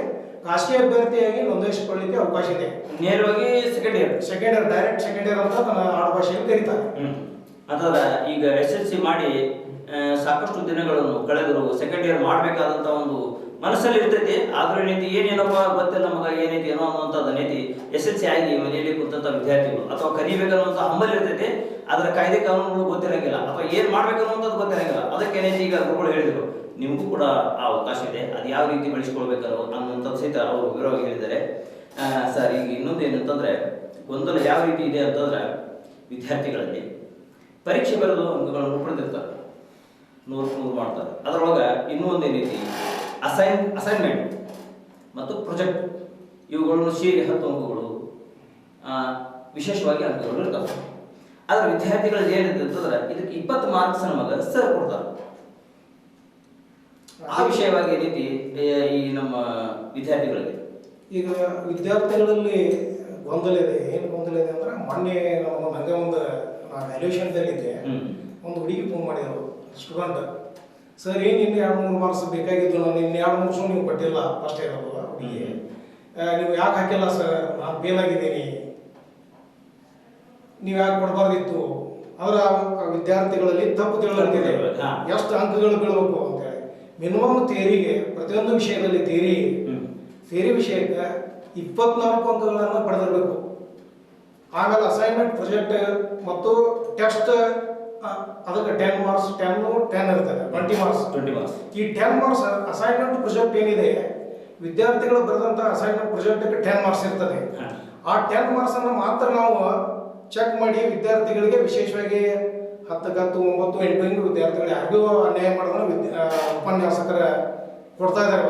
ಖಾಸಗಿ ಅಭ್ಯರ್ಥಿಯಾಗಿ ನೋಂದಾಯಿಸಿಕೊಳ್ಳಿಕ್ಕೆ ಅವಕಾಶ ಇದೆ. ನೇರವಾಗಿ second year second year direct second year ಅಂತ ನನ್ನ ಆಡು ಭಾಷೆಯಲ್ಲಿ ಕರೀತಾರೆ ಅದಲ್ಲ ಈಗ ಎಸ್ ಎಲ್ ಸಿ ಮಾಡಿ ಸಾಕಷ್ಟು ದಿನಗಳನ್ನು ಕಳೆದರು ಸೆಕೆಂಡ್ ಇಯರ್ ಮಾಡಬೇಕಾದಂಥ ಒಂದು ಮನಸ್ಸಲ್ಲಿ ಇರ್ತೈತಿ, ಆದ್ರೆ ಏನೈತಿ ಏನೇನಪ್ಪ ಗೊತ್ತಿಲ್ಲ ನಮಗ ಏನೈತಿ, ಏನೋ ಅನ್ನುವಂಥದ್ದು ಏನೈತಿ ಎಸ್ ಎಲ್ ಸಿ ಆಗಿ ಮನೆಯಲ್ಲಿ ಕುಂತಂಥ ವಿದ್ಯಾರ್ಥಿಗಳು ಅಥವಾ ಕಲಿಬೇಕನ್ನುವಂಥ ಹಂಬಲ್ ಇರ್ತೈತಿ, ಅದರ ಕಾಯ್ದೆ ಕಾನೂನುಗಳು ಗೊತ್ತಿರಂಗಿಲ್ಲ, ಅಥವಾ ಏನ್ ಮಾಡ್ಬೇಕನ್ನುವಂಥದ್ದು ಗೊತ್ತಿರಂಗಿಲ್ಲ. ಅದಕ್ಕೆ ಏನೈತಿ ಈಗ ಗುರುಗಳು ಹೇಳಿದ್ರು, ನಿಮಗೂ ಕೂಡ ಆ ಅವಕಾಶ ಇದೆ, ಅದು ಯಾವ ರೀತಿ ಬೆಳೆಸ್ಕೊಳ್ಬೇಕಾರೋ ಅನ್ನುವಂಥದ್ದು ಸಹಿತ ಅವರು ವಿವರವಾಗಿ ಹೇಳಿದ್ದಾರೆ. ಸರ್, ಈಗ ಇನ್ನೊಂದು ಏನಂತಂದ್ರೆ, ಗೊಂದಲ ಯಾವ ರೀತಿ ಇದೆ ಅಂತಂದ್ರೆ, ವಿದ್ಯಾರ್ಥಿಗಳಲ್ಲಿ ಪರೀಕ್ಷೆ ಬರೆದು ಅಂಕಗಳನ್ನು ಪಡೆದಿರ್ತಾರೆ ನೂರು ನೂರು ಮಾಡ್ತಾರೆ. ಅದರೊಳಗೆ ಇನ್ನೂ ಒಂದೇ ಏನೈತಿ ಅಸೈನ್ ಅಸೈನ್ಮೆಂಟ್ ಮತ್ತು ಪ್ರೊಜೆಕ್ಟ್ ಇವುಗಳನ್ನು ಸೇರಿ ಹತ್ತು ಅಂಕಗಳು ವಿಶೇಷವಾಗಿ ಅಂಕಗಳು ಇರ್ತವೆ. ಆದರೆ ವಿದ್ಯಾರ್ಥಿಗಳಲ್ಲಿ ಏನಿದೆ ಅಂತಂದ್ರೆ ಇದಕ್ಕೆ ಇಪ್ಪತ್ತು ಮಾರ್ಕ್ಸ್ ನಮಗೆ ಸರ್ ಕೊಡ್ತಾರೆ. ಆ ವಿಷಯವಾಗಿ ಏನೈತಿ ಈ ನಮ್ಮ ವಿದ್ಯಾರ್ಥಿಗಳಿಗೆ? ಈಗ ವಿದ್ಯಾರ್ಥಿಗಳಲ್ಲಿ ಗೊಂದಲ ಇದೆ. ಏನು ಗೊಂದಲ ಇದೆ ಅಂದ್ರೆ ಮೊನ್ನೆ ನಮ್ಮ ಹಂಗೆ ಒಂದು ನಾನು ವ್ಯಾಲ್ಯೂಷನ್ದಲ್ಲಿದ್ದೆ ಒಂದು ಹುಡುಗಿ ಫೋನ್ ಮಾಡಿದ್ರು ಸ್ಟೂಡೆಂಟ್ ಸರ್ ಏನು ಇನ್ನು ಎರಡು ಮೂರು ಮಾರ್ಕ್ಸ್ ಬೇಕಾಗಿದ್ದು ನಾನು ಇನ್ನು ಎರಡು ಮೂರು ನೀವು ಕೊಟ್ಟಿಲ್ಲ ಫಸ್ಟ್ ಇರೋದು ಬಿ ಎ ನೀವು ಯಾಕೆ ಹಾಕಿಲ್ಲ ಸರ್? ನಾನು ಫೇಲ್ ಆಗಿದ್ದೀನಿ. ನೀವು ಯಾಕೆ ಕೊಡಬಾರ್ದಿತ್ತು? ಅವರ ವಿದ್ಯಾರ್ಥಿಗಳಲ್ಲಿ ತಪ್ಪು ತಿಳುವಳಿಕೆ ಎಷ್ಟು ಅಂಕಗಳು ಬೀಳಬೇಕು ಅಂತೇಳಿ ಮಿನಿಮಮ್ ಥಿಯರಿಗೆ ಪ್ರತಿಯೊಂದು ವಿಷಯದಲ್ಲಿ ಥಿಯರಿ. ಥಿಯರಿ ವಿಷಯಕ್ಕೆ ಇಪ್ಪತ್ನಾಲ್ಕು ಅಂಕಗಳನ್ನು ಪಡೆದಿರಬೇಕು. ಆಮೇಲೆ ಅಸೈನ್ಮೆಂಟ್ ಪ್ರಾಜೆಕ್ಟ್ ಮತ್ತು ಟೆಸ್ಟ್ ಅದಕ್ಕೆ ಟೆನ್ ಮಾರ್ಕ್ಸ್ ಟೆನ್ ಟೆನ್ ಇರ್ತದೆ ಟ್ವೆಂಟಿ ಮಾರ್ಕ್ಸ್ ಟ್ವೆಂಟಿ ಮಾರ್ಕ್ಸ್ ಈ ಟೆನ್ ಮಾರ್ಕ್ಸ್ ಅಸೈನ್ಮೆಂಟ್ ಪ್ರಾಜೆಕ್ಟ್ ಏನಿದೆ ವಿದ್ಯಾರ್ಥಿಗಳು ಬರೆದಂತ ಅಸೈನ್ಮೆಂಟ್ ಪ್ರಾಜೆಕ್ಟ್ಗೆ ಟೆನ್ ಮಾರ್ಕ್ಸ್ ಇರ್ತದೆ. ಆ ಟೆನ್ ಮಾರ್ಕ್ಸ್ ಅನ್ನು ಮಾತ್ರ ನಾವು ಚೆಕ್ ಮಾಡಿ ವಿದ್ಯಾರ್ಥಿಗಳಿಗೆ ವಿಶೇಷವಾಗಿ ಹತ್ತು ಒಂಬತ್ತು ಎಂಟು ಹಿಂಗೆ ವಿದ್ಯಾರ್ಥಿಗಳು ಯಾರಿಗೂ ಅನ್ಯಾಯ ಮಾಡಿದ್ರೆ ವಿದ್ಯಾ ಉಪನ್ಯಾಸಕರ ಕೊಡ್ತಾ ಇದ್ದಾರೆ.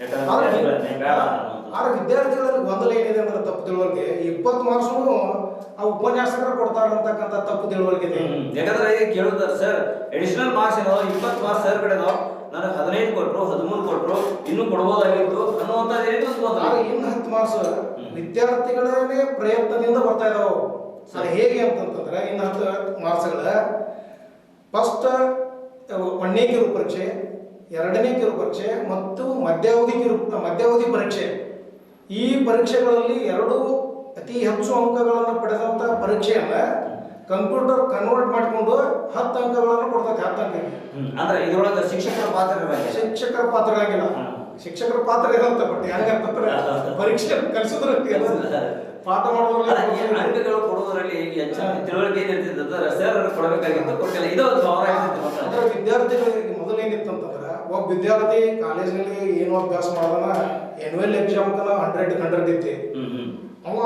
ಯಾಕಂದ್ರೆ ಆದ್ರೆ ವಿದ್ಯಾರ್ಥಿಗಳಲ್ಲಿ ಗೊಂದಲ ಏನಿದೆ ಅಂದ್ರೆ ತಪ್ಪು ತಿಳುವಳಿಕೆ. ಇಪ್ಪತ್ತು ಮಾರ್ಕ್ಸು ಆ ಉಪನ್ಯಾಸಕರು ಕೊಡ್ತಾರ ಅಂತಕ್ಕಂಥ ತಪ್ಪು ತಿಳುವಳಿಕೆ ಇದೆ. ಯಾಕಂದ್ರೆ ಈಗ ಸರ್ ಎಡಿಷನಲ್ ಮಾರ್ಕ್ಸ್ ಏನೋ ಇಪ್ಪತ್ತು ಮಾರ್ಕ್ಸ್ ಸರ್ ಕಡೆ ನನಗೆ ಹದಿನೈದು ಕೊಟ್ರು ಹದಿಮೂರು ಕೊಟ್ರು ಇನ್ನೂ ಕೊಡ್ಬೋದಾಗಿತ್ತು. ಇನ್ನು ಹತ್ತು ಮಾರ್ಕ್ಸ್ ವಿದ್ಯಾರ್ಥಿಗಳೇ ಪ್ರಯತ್ನದಿಂದ ಬರ್ತಾ ಇದಾವೆ. ಸರ್. ಹೇಗೆ ಅಂತಂತಂದ್ರೆ ಇನ್ನು ಹತ್ತು ಮಾರ್ಕ್ಸ್ಗಳ ಫಸ್ಟ್ ಒಂದನೇ ಕಿರು ಪರೀಕ್ಷೆ ಎರಡನೇ ಕಿರು ಪರೀಕ್ಷೆ ಮತ್ತು ಮಧ್ಯಾವಧಿ ಕಿರು ಮಧ್ಯಾವಧಿ ಪರೀಕ್ಷೆ. ಈ ಪರೀಕ್ಷೆಗಳಲ್ಲಿ ಎರಡು ಅತಿ ಹೆಚ್ಚು ಅಂಕಗಳನ್ನು ಪಡೆದಂತ ಪರೀಕ್ಷೆಯನ್ನ ಕಂಪ್ಯೂಟರ್ ಕನ್ವರ್ಟ್ ಮಾಡಿಕೊಂಡು ಹತ್ತು ಅಂಕಗಳನ್ನು ಕೊಡ್ತದೆ ಹತ್ತು ಅಂಕಕ್ಕೆ. ಹ್ಮ್. ಅಂದ್ರೆ ಇದರೊಳಗೆ ಶಿಕ್ಷಕರ ಪಾತ್ರ. ಶಿಕ್ಷಕರ ಪಾತ್ರ ಆಗಿಲ್ಲ. ಶಿಕ್ಷಕರ ಪಾತ್ರ ಇರಂತ ಬಟ್ ಹೆಂಗಂತಂದ್ರೆ ಪರೀಕ್ಷೆ ಕಲಿಸಿದ್ರೆ ಪಾಠ ಮಾಡೋದ್ರಲ್ಲಿ ಅಂಕಗಳು ಹೆಚ್ಚಿನ ತಿಳುವಳಿಕೆ ಏನಿರ್ತದೆ ಸರ್ ಕೊಡಬೇಕಾಗಿತ್ತು ಕೊಟ್ಟಿಲ್ಲ ಅಂದ್ರೆ ವಿದ್ಯಾರ್ಥಿಗಳಿಗೆ ಏನಿತ್ತಂತಂದ್ರೆ ಒಬ್ಬ ವಿದ್ಯಾರ್ಥಿ ಕಾಲೇಜಿನಲ್ಲಿ ಏನು ಅಭ್ಯಾಸ ಮಾಡೋದನ್ನ ಎನ್ಯುವಲ್ ಎಕ್ಸಾಮ್ಕನ ಹಂಡ್ರೆಡ್ ಹಂಡ್ರೆಡ್ ಇತ್ತು ಅವ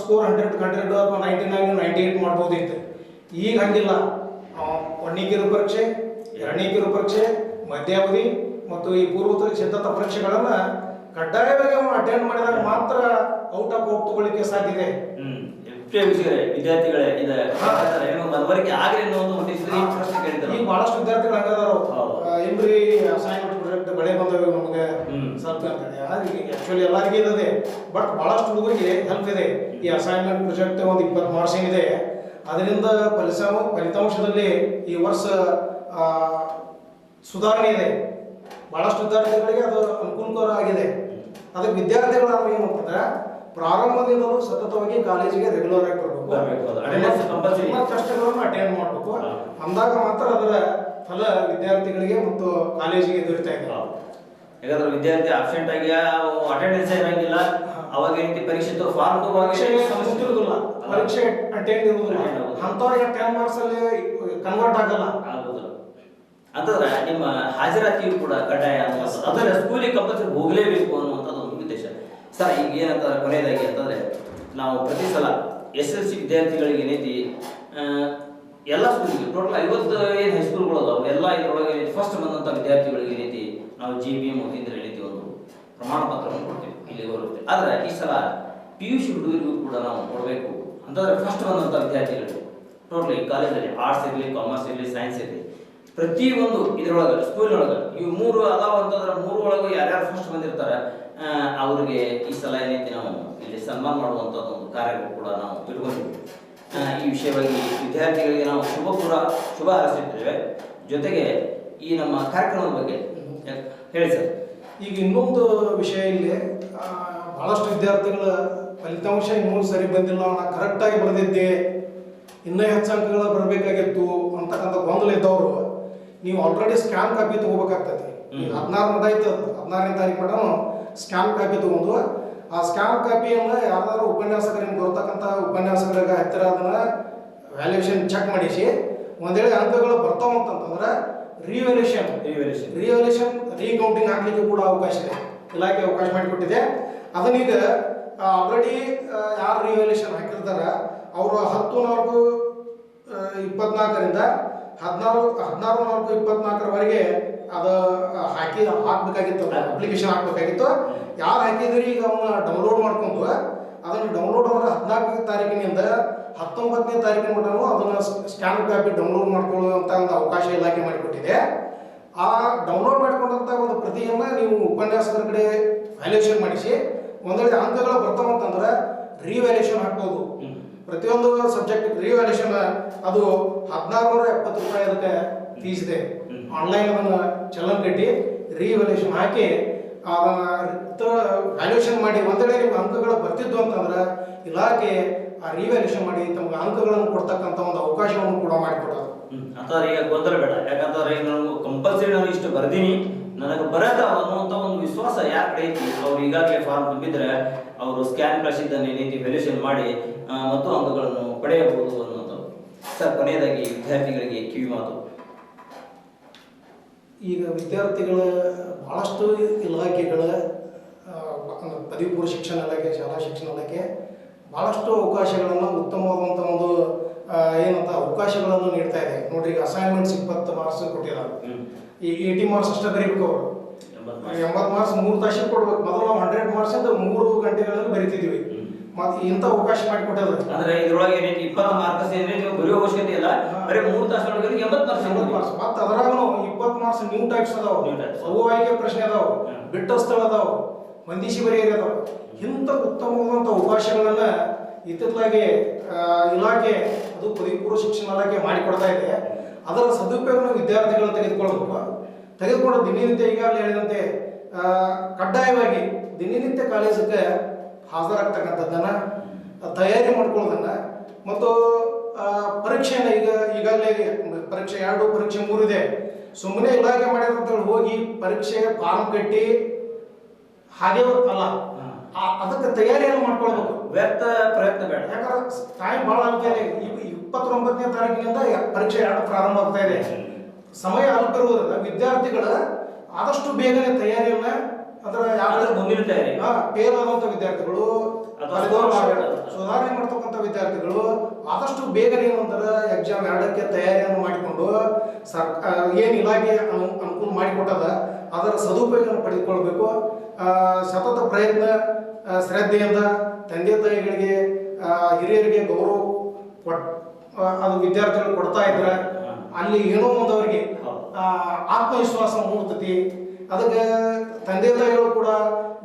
ಸ್ಕೋರ್ ಹಂಡ್ರೆಡ್ ಹಂಡ್ರೆಡ್ ಅಥವಾ ನೈಂಟಿ ನೈನ್ ನೈಂಟಿ ಏಟ್ ಮಾಡ್ಬೋದಿತ್ತು ಈಗ ಹಂಗಿಲ್ಲ. ಒಂದನೇ ಕಿರು ಪರೀಕ್ಷೆ ಎರಡನೇ ಕಿರು ಪರೀಕ್ಷೆ ಮಧ್ಯಾವಧಿ ಮತ್ತು ಈ ಪೂರ್ವೋತ್ತರ ಸಿದ್ಧತಾ ಪರೀಕ್ಷೆಗಳನ್ನ ಕಡ್ಡಾಯವಾಗಿ ಅವನು ಅಟೆಂಡ್ ಮಾಡಿದಾಗ ಮಾತ್ರ ಔಟ್ ಆಫ್ ಔಟ್ ತಗೊಳ್ಳಿಕ್ಕೆ ಸಾಧ್ಯ ಇದೆ. ವಿದ್ಯಾರ್ಥಿಗಳೇ ಇದೆ ಮನವರಿಕೆ ಆಗಲಿ ಅನ್ನೋ ಒಂದು ಈ ಬಹಳಷ್ಟು ವಿದ್ಯಾರ್ಥಿಗಳು ಹಂಗದಾರ. ಏನ್ರಿ ಅಸೈನ್ಮೆಂಟ್ ಪ್ರಾಜೆಕ್ಟ್ ಬೆಳೆ ಬಂದವೆ ನಮಗೆ. ಸ್ವಲ್ಪ ಅಂತೇಳಿ. ಆಕ್ಚುಲಿ ಎಲ್ಲರಿಗೂ ಇಲ್ಲದೆ ಬಟ್ ಭಾಳಷ್ಟು ಹುಡುಗರಿಗೆ ಹೆಲ್ಪ್ ಇದೆ. ಈ ಅಸೈನ್ಮೆಂಟ್ ಪ್ರಾಜೆಕ್ಟ್ ಒಂದು ಇಪ್ಪತ್ತು ಮಾರ್ಕ್ಸ್ ಇದೆ ಅದರಿಂದ ಫಲಿತಾಂಶ ಫಲಿತಾಂಶದಲ್ಲಿ ಈ ವರ್ಷ ಸುಧಾರಣೆ ಇದೆ. ಬಹಳಷ್ಟು ವಿದ್ಯಾರ್ಥಿಗಳಿಗೆ ಅದು ಅನುಕೂಲಕರ ಆಗಿದೆ ಅದಕ್ಕೆ ವಿದ್ಯಾರ್ಥಿಗಳು ಏನು ಮಾಡ್ತಾರೆ ಪ್ರಾರಂಭದಿಂದಲೂ ಸತತವಾಗಿ ಕಾಲೇಜಿಗೆ ರೆಗ್ಯುಲರ್ ಆಗಿ ಬರ್ಬೇಕು, ಕಷ್ಟಗಳನ್ನು ಅಟೆಂಡ್ ಮಾಡಬೇಕು. ಅಂದಾಗ ಮಾತ್ರ ಅದರ ಫಲ ವಿದ್ಯಾರ್ಥಿಗಳಿಗೆ ಮತ್ತು ಕಾಲೇಜಿಗೆ ದೊರೀತಾ ಇದೆ ಹೌದು. ಯಾಕಂದ್ರೆ ವಿದ್ಯಾರ್ಥಿ ಆಬ್ಸೆಂಟ್ ಆಗಿ ಅಟೆಂಡೆನ್ಸ್ ಇರಂಗಿಲ್ಲ ಅವಾಗ ಏನೈತಿ ಪರೀಕ್ಷೆ ಫಾರ್ಮ್ ಪರೀಕ್ಷೆ ಗೊತ್ತಿರುವುದಿಲ್ಲ ಪರೀಕ್ಷೆ ಅಟೆಂಡ್ ಇರುವುದಿಲ್ಲ ಅಂತವ್ರಿಗೆ ಟೆನ್ ಮಾರ್ಕ್ಸ್ ಅಲ್ಲಿ ಕನ್ವರ್ಟ್ ಆಗಲ್ಲ. ಆಗುದಿಲ್ಲ. ಅಂತಂದ್ರೆ ನಿಮ್ಮ ಹಾಜರಾತಿಯು ಕೂಡ ಕಡ್ಡಾಯ ಅಂದ್ರೆ ಅದನ್ನ ಸ್ಕೂಲಿಗೆ ಕಂಪಲ್ಸರಿ ಹೋಗಲೇಬೇಕು ಅನ್ನುವಂಥದ್ದು ಒಂದು ಉದ್ದೇಶ. ಸರ್ ಈಗ ಏನಂತಾರೆ ಕೊನೆಯದಾಗಿ ಅಂತಂದ್ರೆ ನಾವು ಪ್ರತಿ ಸಲ ಎಸ್ ಎಲ್ ಸಿ ವಿದ್ಯಾರ್ಥಿಗಳಿಗೆ ಏನೈತಿ ಎಲ್ಲ ಸ್ಕೂಲ್ಗೆ ಟೋಟಲ್ ಐವತ್ತು ಏನು ಹೈಸ್ಕೂಲ್ಗಳು ಅದಾವೆ ಎಲ್ಲ ಇದ್ರೊಳಗೆ ಫಸ್ಟ್ ಬಂದಂಥ ವಿದ್ಯಾರ್ಥಿಗಳಿಗೆ ರೀತಿ ನಾವು ಜಿ ಬಿ ಎಂ ವತಿಯಿಂದ ಹೇಳ್ತೀವಿ ಒಂದು ಪ್ರಮಾಣ ಪತ್ರವನ್ನು ಕೊಡ್ತೀವಿ ಇಲ್ಲಿ ಬರುತ್ತೆ. ಆದರೆ ಈ ಸಲ ಪಿ ಯು ಸಿ ಹುಡುಗರಿಗೂ ಕೂಡ ನಾವು ಕೊಡಬೇಕು. ಅಂತಂದ್ರೆ ಫಸ್ಟ್ ಬಂದಂಥ ವಿದ್ಯಾರ್ಥಿಗಳು ಟೋಟಲಿ ಕಾಲೇಜಲ್ಲಿ ಆರ್ಟ್ಸ್ ಇರಲಿ ಕಾಮರ್ಸ್ ಇರಲಿ ಸೈನ್ಸ್ ಇರಲಿ ಪ್ರತಿಯೊಂದು ಇದರೊಳಗೆ ಸ್ಕೂಲ್ನೊಳಗೆ ಇವು ಮೂರು ಅದಾವ ಅಂತಂದ್ರೆ ಮೂರು ಒಳಗೆ ಯಾರ್ಯಾರು ಫಸ್ಟ್ ಬಂದಿರ್ತಾರೆ ಅವರಿಗೆ ಈ ಸಲ ಏನೈತಿ ನಾವು ಇಲ್ಲಿ ಸನ್ಮಾನ ಮಾಡುವಂಥದ್ದು ಒಂದು ಕಾರ್ಯಕ್ರಮ ಕೂಡ ನಾವು ಇಟ್ಕೊಂಡಿದ್ದೀವಿ ಆ, ಈ ವಿಷಯವಾಗಿ ವಿದ್ಯಾರ್ಥಿಗಳಿಗೆ ನಾವು ಶುಭ ಪೂರ ಶುಭ ಹಾರೈಸುತ್ತೇವೆ. ಜೊತೆಗೆ ಈ ನಮ್ಮ ಕಾರ್ಯಕ್ರಮದ ಬಗ್ಗೆ ಹೇಳಿ ಸರ್. ಈಗ ಇನ್ನೊಂದು ವಿಷಯ ಇಲ್ಲಿ ಬಹಳಷ್ಟು ವಿದ್ಯಾರ್ಥಿಗಳ ಫಲಿತಾಂಶ ಇನ್ನೂ ಸರಿ ಬಂದಿಲ್ಲ. ನಾನು ಕರೆಕ್ಟಾಗಿ ಬರೆದಿದ್ದೆ. ಇನ್ನೂ ಹೆಚ್ಚು ಅಂಕಗಳು ಬರಬೇಕಾಗಿತ್ತು ಅಂತಕ್ಕಂಥ ಗೊಂದಲ ಇದ್ದವರು. ನೀವು ಆಲ್ರೆಡಿ ಸ್ಕ್ಯಾನ್ ಕಾಪಿ ತಗೋಬೇಕಾಗ್ತದೆ. ಹದಿನಾರು ಮಟ್ಟ ಹದಿನಾರನೇ ತಾರೀಕು ಮಟ ಸ್ಕ್ಯಾನ್ ಕಾಪಿ ತಗೊಂಡು ಆ ಸ್ಕ್ಯಾನ್ ಕಾಪಿಯನ್ನು ಯಾರ್ದಾರು ಉಪನ್ಯಾಸಕರಿಗೆ ಬರ್ತಕ್ಕಂಥ ಉಪನ್ಯಾಸಕರಿಗೆ ಹತ್ತಿರ ಅದನ್ನ ವ್ಯಾಲ್ಯೂಷನ್ ಚೆಕ್ ಮಾಡಿಸಿ ಒಂದೇಳೆ ಅಂಕಗಳು ಬರ್ತಾವ ಅಂತಂತಂದ್ರೆ ರಿವ್ಯಾಲ್ಯೂಷನ್ Revaluation. ರಿವಲ್ಯೂಷನ್ ರೀಕೌಂಟಿಂಗ್ ಹಾಕ್ಲಿಕ್ಕೆ ಕೂಡ ಅವಕಾಶ ಇದೆ. ಇಲಾಖೆ ಅವಕಾಶ ಮಾಡಿಕೊಟ್ಟಿದೆ. ಅದನ್ನೀಗ ಆಲ್ರೆಡಿ ಯಾರು ರಿವಲ್ಯೂಷನ್ ಹಾಕಿರ್ತಾರೆ ಅವರು ಹತ್ತು ನಾಲ್ಕು ಇಪ್ಪತ್ನಾಲ್ಕರಿಂದ ಹದಿನಾರು ಹದಿನಾರು ನಾಲ್ಕು ಇಪ್ಪತ್ನಾಲ್ಕರವರೆಗೆ ಅದು ಹಾಕಿ ಹಾಕ್ಬೇಕಾಗಿತ್ತು ಅಪ್ಲಿಕೇಶನ್ ಹಾಕ್ಬೇಕಾಗಿತ್ತು. ಯಾರು ಹಾಕಿದ್ರಿ ಈಗ ಅವನ್ನ ಡೌನ್ಲೋಡ್ ಮಾಡ್ಕೊಂಡು ಅದನ್ನ ಡೌನ್ಲೋಡ್ ಆದ್ರೆ ಹದಿನಾಲ್ಕನೇ ತಾರೀಕಿನಿಂದ ಹತ್ತೊಂಬತ್ತನೇ ತಾರೀಕಿನ ಮಟನು ಅದನ್ನು ಸ್ಕ್ಯಾನ್ ಕಾಪಿ ಡೌನ್ಲೋಡ್ ಮಾಡ್ಕೊಳ್ಳುವಂತ ಒಂದು ಅವಕಾಶ ಇಲಾಖೆ ಮಾಡಿಕೊಟ್ಟಿದೆ. ಆ ಡೌನ್ಲೋಡ್ ಮಾಡಿಕೊಂಡಂತ ಒಂದು ಪ್ರತಿಯನ್ನ ನೀವು ಉಪನ್ಯಾಸಕರ ಕಡೆ ವ್ಯಾಲ್ಯೂಯೇಷನ್ ಮಾಡಿಸಿ ಒಂದೊಳ್ಳೆ ಅಂಕಗಳು ಬರ್ತಾವಂತಂದ್ರೆ ರಿವ್ಯಾಲ್ಯೂಯೇಷನ್ ಹಾಕ್ಬೋದು. ಪ್ರತಿಯೊಂದು ಸಬ್ಜೆಕ್ಟ್ ರಿವ್ಯಾಲ್ಯೂಯೇಷನ್ ಅದು ಹದಿನಾರು ನೂರ ಎಪ್ಪತ್ತು ರೂಪಾಯಿ ಅದಕ್ಕೆ ಫೀಸ್ ಇದೆ ಆನ್ಲೈನ್ ಅದನ್ನ ಚಲನ್ ಕಟ್ಟಿ ರೀವಲ್ಯೂಷನ್ ಹಾಕಿ ಅದನ್ನ ವ್ಯಾಲ್ಯೂಷನ್ ಮಾಡಿ ಒಂದೆಡೆ ನಿಮ್ಗೆ ಅಂಕಗಳು ಬರ್ತಿದ್ವು ಅಂತಂದ್ರೆ ಇಲಾಖೆ ಆ ರಿವ್ಯಾಲ್ಯೂಷನ್ ಮಾಡಿ ತಮ್ಗೆ ಅಂಕಗಳನ್ನು ಕೊಡ್ತಕ್ಕಂಥ ಒಂದು ಅವಕಾಶವನ್ನು ಕೂಡ ಮಾಡಿಕೊಡೋದು. ಅಂತಂದ್ರೆ ಈಗ ಗೊಂದಲ ಬೇಡ. ಯಾಕಂತಂದ್ರೆ ಈಗ ನಾನು ಕಂಪಲ್ಸರಿ ನಾನು ಇಷ್ಟು ಬರ್ದೀನಿ. ನನಗೆ ಬರದ ಅನ್ನುವಂಥ ಒಂದು ವಿಶ್ವಾಸ ಯಾರ ಕಡೆ ಐತಿ? ಅವ್ರು ಈಗಾಗಲೇ ಫಾರ್ಮ್ ತುಂಬಿದ್ರೆ ಅವರು ಸ್ಕ್ಯಾನ್ ಕಳಿಸಿದ್ದನ್ನು ನೀತಿ ವ್ಯಾಲ್ಯೂಷನ್ ಮಾಡಿ ಮತ್ತು ಅಂಕಗಳನ್ನು ಪಡೆಯಬಹುದು ಅನ್ನುವಂಥದ್ದು. ಸರ್, ಕೊನೆಯದಾಗಿ ವಿದ್ಯಾರ್ಥಿಗಳಿಗೆ ಕಿವಿ ಮಾತು ಈಗ ವಿದ್ಯಾರ್ಥಿಗಳ ಭಾಳಷ್ಟು ಇಲಾಖೆಗಳ ಪದವಿಪೂರ್ವ ಶಿಕ್ಷಣ ಇಲಾಖೆ ಶಾಲಾ ಶಿಕ್ಷಣ ಇಲಾಖೆ ಭಾಳಷ್ಟು ಅವಕಾಶಗಳನ್ನು ಉತ್ತಮವಾದಂಥ ಒಂದು ಏನಂತ ಅವಕಾಶಗಳನ್ನು ನೀಡ್ತಾ ಇದೆ ನೋಡ್ರಿ ಈಗ ಅಸೈನ್ಮೆಂಟ್ಸ್ ಇಪ್ಪತ್ತು ಮಾರ್ಕ್ಸ್ ಹ್ಮ್. ಈ ಏಯ್ಟಿ ಮಾರ್ಕ್ಸ್ ಅಷ್ಟೇ ಬರೀಬೇಕು ಅವರು ಎಂಬತ್ತು ಮಾರ್ಕ್ಸ್ ಮೂರು ತಾಸಿಗೆ ಕೊಡ್ಬೇಕು ಮೊದಲು ನಾವು ಹಂಡ್ರೆಡ್ ಮಾರ್ಕ್ಸ್ ಅಂತ ಮೂರು ಗಂಟೆಗಳಲ್ಲಿ ಬರಿತಿದ್ವಿ. ಮತ್ತೆ ಇಂಥ ಅವಕಾಶ ಮಾಡಿಕೊಟ್ಟದ. ಅಂದ್ರೆ ಇದ್ರೊಳಗೆ ಏನೈತಿ ಇಪ್ಪತ್ತು ಮಾರ್ಕ್ಸ್ ಏನ್ರಿ ನೀವು ಬರೆಯೋ ಅವಶ್ಯಕತೆ ಇಲ್ಲ. ಬರೀ ಮೂರು ತಾಸೊಳಗೆ ಎಂಬತ್ತು ಮಾರ್ಕ್ಸ್ ಎಂಬತ್ತು ಮಾರ್ಕ್ಸ್ ಮತ್ತೆ ಅದ್ರಾಗನು ಇಪ್ಪತ್ತು ಮಾರ್ಕ್ಸ್ ನ್ಯೂ ಟೈಪ್ಸ್ ಅದಾವ. ಅವು ಆಯ್ಕೆ ಪ್ರಶ್ನೆ ಅದಾವ. ಬಿಟ್ಟ ಸ್ಥಳ ಅದಾವ. ಮಂದಿಸಿ ಬರೆಯರಿ ಅದಾವ. ಇಂಥ ಉತ್ತಮವಾದಂಥ ಅವಕಾಶಗಳನ್ನ ಇತ್ತಿತ್ತಲಾಗಿ ಇಲಾಖೆ ಅದು ಪದವಿಪೂರ್ವ ಶಿಕ್ಷಣ ಇಲಾಖೆ ಮಾಡಿಕೊಡ್ತಾ ಇದೆ. ಅದರ ಸದುಪಯೋಗ ವಿದ್ಯಾರ್ಥಿಗಳು ತೆಗೆದುಕೊಳ್ಬೇಕು ತೆಗೆದುಕೊಂಡು ದಿನನಿತ್ಯ ಈಗಾಗಲೇ ಹೇಳಿದಂತೆ ಕಡ್ಡಾಯವಾಗಿ ದಿನನಿತ್ಯ ಕಾಲೇಜಕ್ಕೆ ಹಾಜರಾಗ್ತಕ್ಕಂಥದ್ದನ್ನ ತಯಾರಿ ಮಾಡ್ಕೊಳ್ಳೋದನ್ನ. ಮತ್ತು ಪರೀಕ್ಷೆಯನ್ನು ಈಗ ಈಗಾಗಲೇ ಪರೀಕ್ಷೆ ಎರಡು ಪರೀಕ್ಷೆ ಮೂರಿದೆ ಸುಮ್ಮನೆ ಇಲಾಖೆ ಮಾಡಿದಂತ ಹೋಗಿ ಪರೀಕ್ಷೆ ಫಾರ್ಮ್ ಕಟ್ಟಿ ಹಾಗೆ ಅಲ್ಲ. ಆ- ಅದಕ್ಕೆ ತಯಾರಿಯನ್ನು ಮಾಡ್ಕೊಳ್ಬೇಕು. ವ್ಯರ್ಥ ಪ್ರಯತ್ನ ಬೇಡ. ಯಾಕಂದ್ರೆ ಟೈಮ್ ಭಾಳ ಆಗ್ತಾ ಇದೆ ಇಪ್- ಇಪ್ಪತ್ತೊಂಬತ್ತನೇ ತಾರೀಕಿನಿಂದ ಪರೀಕ್ಷೆ ಎರಡು ಪ್ರಾರಂಭ ಆಗ್ತಾ ಇದೆ. ಸಮಯ ಅಲ್ಪ ಇರುವುದರಿಂದ ವಿದ್ಯಾರ್ಥಿಗಳ ಆದಷ್ಟು ಬೇಗನೆ ತಯಾರಿಯನ್ನ ಅದರ ಯಾರು ಮುಂದಿನ ತಯಾರಿ. ಫೇಲ್ ಆದಂತ ವಿದ್ಯಾರ್ಥಿಗಳು ಸುಧಾರಣೆ ಮಾಡ್ತಕ್ಕಂಥ ವಿದ್ಯಾರ್ಥಿಗಳು ಆದಷ್ಟು ಬೇಗನೆ ಏನಂತಾರೆ ಎಕ್ಸಾಮ್ ಎರಡಕ್ಕೆ ತಯಾರಿಯನ್ನು ಮಾಡಿಕೊಂಡು ಸರ್ ಏನು ಇಲಾಖೆ ಅನು- ಅನುಕೂಲ ಮಾಡಿಕೊಟ್ಟದ ಅದರ ಸದುಪಯೋಗ ಪಡೆದುಕೊಳ್ಬೇಕು. ಆ, ಸತತ ಪ್ರಯತ್ನ ಶ್ರದ್ಧೆಯಿಂದ ತಂದೆ ತಾಯಿಗಳಿಗೆ ಹಿರಿಯರಿಗೆ ಗೌರವ ಕೊಟ್ ಅದು ವಿದ್ಯಾರ್ಥಿಗಳು ಕೊಡ್ತಾ ಇದ್ರೆ ಅಲ್ಲಿ ಏನೋ ಒಂದು ಅವರಿಗೆ ಆತ್ಮವಿಶ್ವಾಸ ಮೂಡ್ತತಿ. ಅದಕ್ಕೆ ತಂದೆ ತಾಯಿಗಳು ಕೂಡ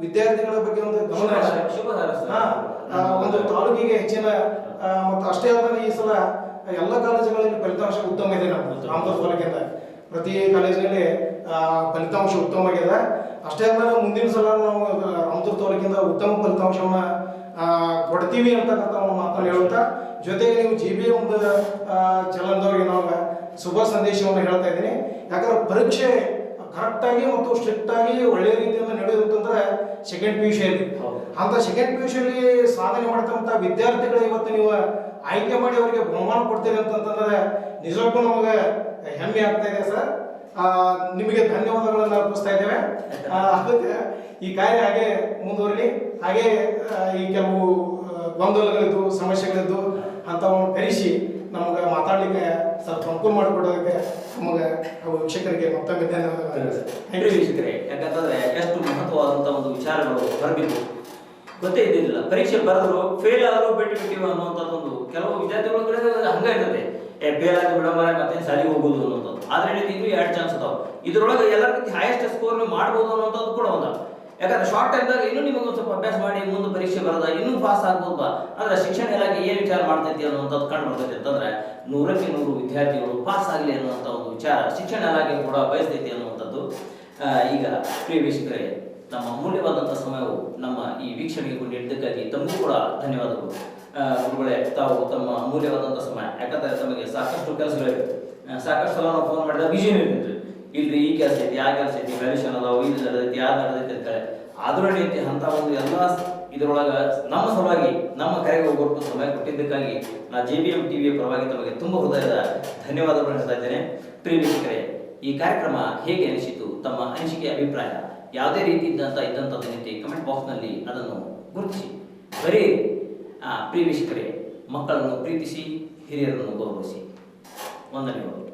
ವಿದ್ಯಾರ್ಥಿಗಳ ಬಗ್ಗೆ ಒಂದು ಗಮನ ಒಂದು ತಾಲೂಕಿಗೆ ಹೆಚ್ಚಿನ ಮತ್ತು ಅಷ್ಟೇ ಅಲ್ಲದೆ ಈ ಸಲ ಎಲ್ಲ ಕಾಲೇಜುಗಳಲ್ಲಿ ಫಲಿತಾಂಶ ಉತ್ತಮ ಇದೆ ನಮ್ಮ. ರಾಮದಾಸ್ ತಾಲೂಕಿಂದ ಪ್ರತಿ ಕಾಲೇಜಿನಲ್ಲಿ ಫಲಿತಾಂಶ ಉತ್ತಮವಾಗಿದೆ ಅಷ್ಟೇ ಅಲ್ಲದೆ ಮುಂದಿನ ಸಲ ನಾವು ರಾಮದುರ್ಗ ತಾಲೂಕಿಂದ ಉತ್ತಮ ಫಲಿತಾಂಶವನ್ನ ಕೊಡ್ತೀವಿ ಅಂತಕ್ಕಂಥ ಒಂದು ಮಾತನ್ನು ಹೇಳುತ್ತಾ ಜೊತೆಗೆ ನೀವು ಜಿ ಬಿ ಒಂದು ಚಲನದವರಿಗೆ ನಾವು ಶುಭ ಸಂದೇಶವನ್ನು ಹೇಳ್ತಾ ಇದ್ದೀನಿ. ಯಾಕಂದ್ರೆ ಪರೀಕ್ಷೆ ಕರೆಕ್ಟಾಗಿ ಮತ್ತು ಸ್ಟ್ರಿಕ್ಟ್ ಆಗಿ ಒಳ್ಳೆಯ ರೀತಿಯಿಂದ ನಡೆಯುತ್ತಂದ್ರೆ ಸೆಕೆಂಡ್ ಪಿ ಯು ಸಿಯಲ್ಲಿ ಅಂತ ಸೆಕೆಂಡ್ ಪಿ ಯು ಶಿಯಲ್ಲಿ ಸಾಧನೆ ಮಾಡ್ತಕ್ಕಂಥ ವಿದ್ಯಾರ್ಥಿಗಳು ಇವತ್ತು ನೀವು ಆಯ್ಕೆ ಮಾಡಿ ಅವರಿಗೆ ಬಹುಮಾನ ಕೊಡ್ತೀರಿ ಅಂತಂತಂದ್ರೆ ನಿಜಕ್ಕೂ ನಮಗೆ ಹೆಮ್ಮೆ ಆಗ್ತಾ ಇದೆ ಸರ್. ಆ, ನಿಮಗೆ ಧನ್ಯವಾದಗಳನ್ನು ಅರ್ಪಿಸ್ತಾ ಇದ್ದೇವೆ. ಅದಕ್ಕೆ ಈ ಕಾರ್ಯ ಹಾಗೆ ಮುಂದುವರಲಿ. ಹಾಗೆ ಈ ಕೆಲವು ಗೊಂದಲಗಳಿದ್ದು ಸಮಸ್ಯೆಗಳಿದ್ದು ಅಂಥವನ್ನು ಕರೆಸಿ ನಮಗೆ ಮಾತಾಡ್ಲಿಕ್ಕೆ ಸ್ವಲ್ಪ ಅನುಕೂಲ ಮಾಡಿಕೊಡೋದಕ್ಕೆ ನಮಗೆ ವೀಕ್ಷಕರಿಗೆ ಮತ್ತೊಮ್ಮೆ ಧನ್ಯವಾದಗಳು. ವೀಕ್ಷಕರೇ ಯಾಕಂತಂದ್ರೆ ಎಷ್ಟು ಮಹತ್ವವಾದಂತ ಒಂದು ವಿಚಾರಗಳು ಹೊರಬಿದ್ದು ಗೊತ್ತೇ ಇದ್ದಿರಲಿಲ್ಲ ಪರೀಕ್ಷೆ ಬರೆದ್ರು ಫೇಲ್ ಆದರೂ ಬಿಟ್ಟು ಬಿಟ್ಟಿವ ಅನ್ನುವಂಥದ್ದೊಂದು ಕೆಲವು ವಿದ್ಯಾರ್ಥಿಗಳ ಕಡೆ ಹಂಗ ಇರ್ತದೆ. ಏ ಫೇಲ್ ಆಗಿ ಬಿಡಮಾರೆ ಮತ್ತೆ ಸರಿ ಹೋಗುದು ಅನ್ನೋಂಥದ್ದು ಆದ್ರೆ ಇನ್ನೂ ಎರಡು ಚಾನ್ಸ್ ಅದಾವ? ಇದ್ರೊಳಗೆ ಎಲ್ಲರಿಗಿಂತ ಹೈಯೆಸ್ಟ್ ಸ್ಕೋರ್ ಮಾಡ್ಬೋದು ಅನ್ನೋಂಥದ್ದು ಕೂಡ ಒಂದ. ಯಾಕಂದ್ರೆ ಶಾರ್ಟ್ ಟೈಮ್ದಾಗ ಇನ್ನೂ ನಿಮಗೆ ಒಂದು ಸ್ವಲ್ಪ ಅಭ್ಯಾಸ ಮಾಡಿ ಮುಂದೆ ಪರೀಕ್ಷೆ ಬರದ, ಇನ್ನೂ ಪಾಸ್ ಆಗ್ಬೋದ? ಆದ್ರೆ ಅಂದ್ರೆ ಶಿಕ್ಷಣ ಇಲಾಖೆ ಏನು ವಿಚಾರ ಮಾಡ್ತೈತಿ ಅನ್ನುವಂಥದ್ದು ಕಂಡು ಬರ್ತೈತಿ. ಅಂತಂದ್ರೆ ನೂರಕ್ಕೆ ನೂರು ವಿದ್ಯಾರ್ಥಿಗಳು ಪಾಸ್ ಆಗಲಿ ಅನ್ನುವಂಥ ಒಂದು ವಿಚಾರ ಶಿಕ್ಷಣ ಇಲಾಖೆ ಕೂಡ ಬಯಸ್ತೈತಿ ಅನ್ನುವಂಥದ್ದು. ಈಗ ಪ್ರಿಯ ವೀಕ್ಷಕರೇ, ನಮ್ಮ ಅಮೂಲ್ಯವಾದಂಥ ಸಮಯವು ನಮ್ಮ ಈ ವೀಕ್ಷಣೆಗೆ ನೀಡಿದ್ದಕ್ಕಾಗಿ ತಮಗೂ ಕೂಡ ಧನ್ಯವಾದಗಳು. ಗುರುಗಳೇ, ತಾವು ತಮ್ಮ ಅಮೂಲ್ಯವಾದಂಥ ಸಮಯ, ಯಾಕಂದ್ರೆ ತಮಗೆ ಸಾಕಷ್ಟು ಕೆಲಸಗಳಿವೆ. ಸಾಕಷ್ಟು ಸಲ ಫೋನ್ ಮಾಡಿದಾಗ ವಿಜಯ್ ಇರ್ತಿದ್ವಿ ಇಲ್ರಿ ಈ ಕೆಲಸ ಐತಿ ಆ ಕೆಲಸ ಐತಿ ಮೆಡಿಷನ್ ಅದಾವ ಇದು ನಡೆದೈತಿ ಯಾರು ನಡೆದೈತಿ ಅಂತಾರೆ. ಆದ್ರೂ ರೀತಿ ಅಂತ ಒಂದು ಎಲ್ಲ ಇದರೊಳಗ ನಮ್ಮ ಸಲುವಾಗಿ, ನಮ್ಮ ಕರೆಗೆ ಹೋಗೋಕ್ಕೂ ಸಮಯ ಕೊಟ್ಟಿದ್ದಕ್ಕಾಗಿ ನಾ ಜೆ ಬಿ ಎಂ ಟಿವಿಯ ಪರವಾಗಿ ತಮಗೆ ತುಂಬ ಹೃದಯದ ಧನ್ಯವಾದಗಳು ಹೇಳ್ತಾ ಇದ್ದೇನೆ. ಪ್ರಿಯ ವೀಕ್ಷಕರೇ, ಈ ಕಾರ್ಯಕ್ರಮ ಹೇಗೆ ಅನಿಸಿತು? ತಮ್ಮ ಅನಿಸಿಕೆ, ಅಭಿಪ್ರಾಯ ಯಾವುದೇ ರೀತಿ ಇದ್ದಂತ ನಿಂತಿ ಕಮೆಂಟ್ ಬಾಕ್ಸ್ನಲ್ಲಿ ಅದನ್ನು ಗುರುತಿಸಿ. ಬರೀ ಪ್ರಿಯ ವೀಕ್ಷಕರೇ, ಮಕ್ಕಳನ್ನು ಪ್ರೀತಿಸಿ, ಹಿರಿಯರನ್ನು ಗೌರವಿಸಿ. ವಂದನೆಗಳು.